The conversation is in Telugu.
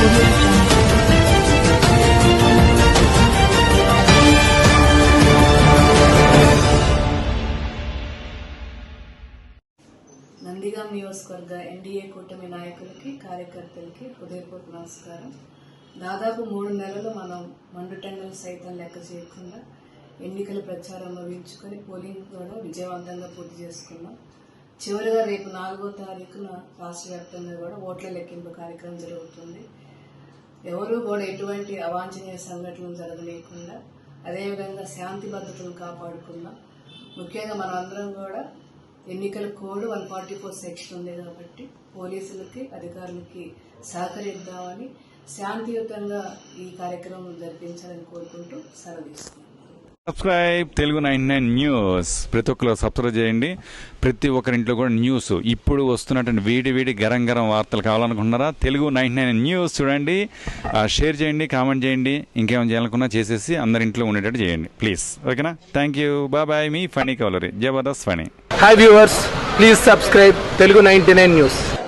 నందిగాం నియోజకవర్గ ఎన్డీఏ కూటమి నాయకులకి కార్యకర్తలకి హృదయపూర్వక నమస్కారం. దాదాపు మూడు నెలలు మనం మండుటెండలు సైతం లెక్క చేయకుండా ఎన్నికల ప్రచారం ముగించుకొని పోలింగ్ కూడా విజయవంతంగా పూర్తి చేసుకున్నాం. చివరిగా రేపు నాలుగో తారీఖున రాష్ట్ర వ్యాప్తంగా కూడా ఓట్ల లెక్కింపు కార్యక్రమం జరుగుతుంది. ఎవరూ కూడా ఎటువంటి అవాంఛనీయ సంఘటనలు జరగలేకుండా అదేవిధంగా శాంతి భద్రతలు కాపాడుకుందాం. ముఖ్యంగా మనమందరం అందరం కూడా ఎన్నికల code one forty four section ఉంది కాబట్టి పోలీసులకి అధికారులకి సహకరిద్దామని శాంతియుతంగా ఈ కార్యక్రమం జరిపించాలని కోరుకుంటూ సెలవు subscribe Telugu nine nine news. ప్రతి ఒక్కరు సబ్స్క్రైబ్ చేయండి. ప్రతి ఒక్కరింట్లో కూడా న్యూస్. ఇప్పుడు వస్తున్నటువంటి వేడి వేడి గరం గరం వార్తలు కావాలనుకుంటున్నారా? తెలుగు నైన్ నైన్ న్యూస్ చూడండి. షేర్ చేయండి కామెంట్ చేయండి. ఇంకేమైనా చేయాలనుకున్నా చేసేసి అందరి ఇంట్లో ఉండేటట్టు చేయండి. ప్లీజ్. ఓకేనా? థ్యాంక్ యూ బా బాయ్ మీ funny కవలరీ Jabardasth funny hi viewers please subscribe Telugu ninety nine news.